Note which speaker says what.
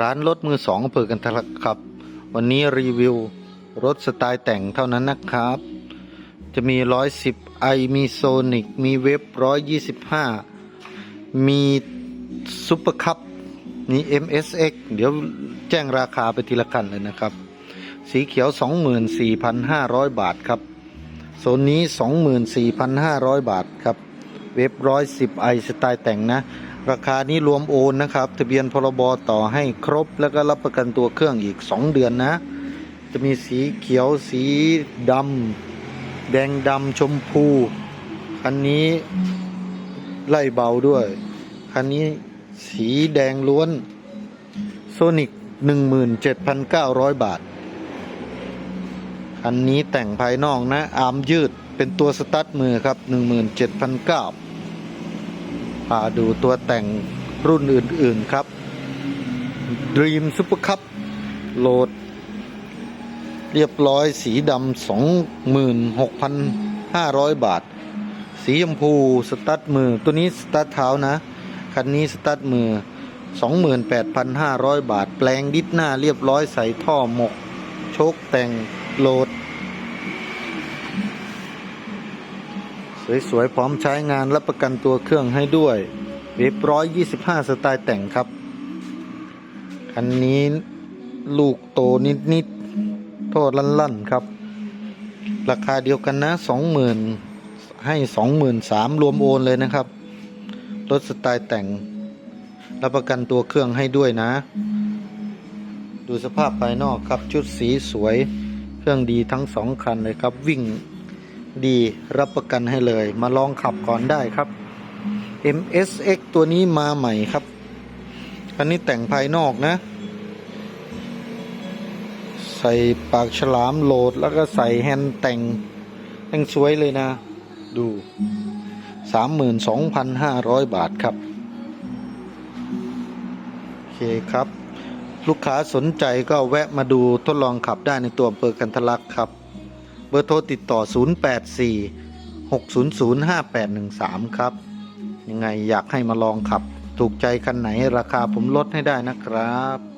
Speaker 1: ร้านรถมือสองอำเภอกันทะลักครับ วันนี้รีวิวรถสไตล์แต่งเท่านั้นนะครับ จะมี 110ไอมีโซนิกมีเว็บ125 มีซุปเปอร์คัพมี MSX เดี๋ยวแจ้งราคาไปทีละคันเลยนะครับ สีเขียว 24,500 บาทครับ โซนนี้ 24,500 บาทครับ เว็บ110ไอสไตล์แต่งนะ ราคานี้รวมโอนนะครับ ทะเบียนพรบต่อให้ครบแล้วก็รับประกันตัวเครื่องอีก 2 เดือนนะ จะมีสีเขียวสีดำแดงดำชมพูคันนี้ไล่เบาด้วย คันนี้สีแดงล้วนโซนิก17,900 บาท คันนี้แต่งภายนอกนะ อาร์มยืดเป็นตัวสตาร์ทมือครับ 17,900 พาดูตัวแต่งรุ่นอื่น ๆ ครับ Dream Super Cup โหลด เรียบร้อยสีดำ26,500 บาท สีชมพูสตาร์ทมือ ตัวนี้สตาร์ทเท้านะ คันนี้สตาร์ทมือ 28,500 บาท แปลงดิสหน้าเรียบร้อยใส่ท่อหมก โชคแต่งโหลด สวยๆพร้อมใช้งานรับประกันตัวเครื่องให้ด้วยเว็บร้อยยี่สิบห้าสไตล์แต่งครับ คันนี้ลูกโตนิดๆ โทษลั่นๆครับ ราคาเดียวกันนะสองหมื่นให้สองหมื่นสามรวมโอนเลยนะครับ รถสไตล์แต่ง รับประกันตัวเครื่องให้ด้วยนะ ดูสภาพภายนอกครับชุดสีสวย เครื่องดีทั้งสองคันเลยครับวิ่ง ดีรับประกันให้เลย มาลองขับก่อนได้ครับ MSX ตัวนี้มาใหม่ครับคันนี้แต่งภายนอกนะ ใส่ปากฉลามโหลดแล้วก็ใส่แฮนด์แต่งแต่งสวยเลยนะ ดู 32,500 บาทครับ โอเคครับ ลูกค้าสนใจก็แวะมาดูทดลองขับได้ในตัวอำเภอกันทลักครับ บอร์โทรติดต่อ 084 600 5813 ครับ ยังไงอยากให้มาลองขับ ถูกใจคันไหนราคาผมลดให้ได้นะครับ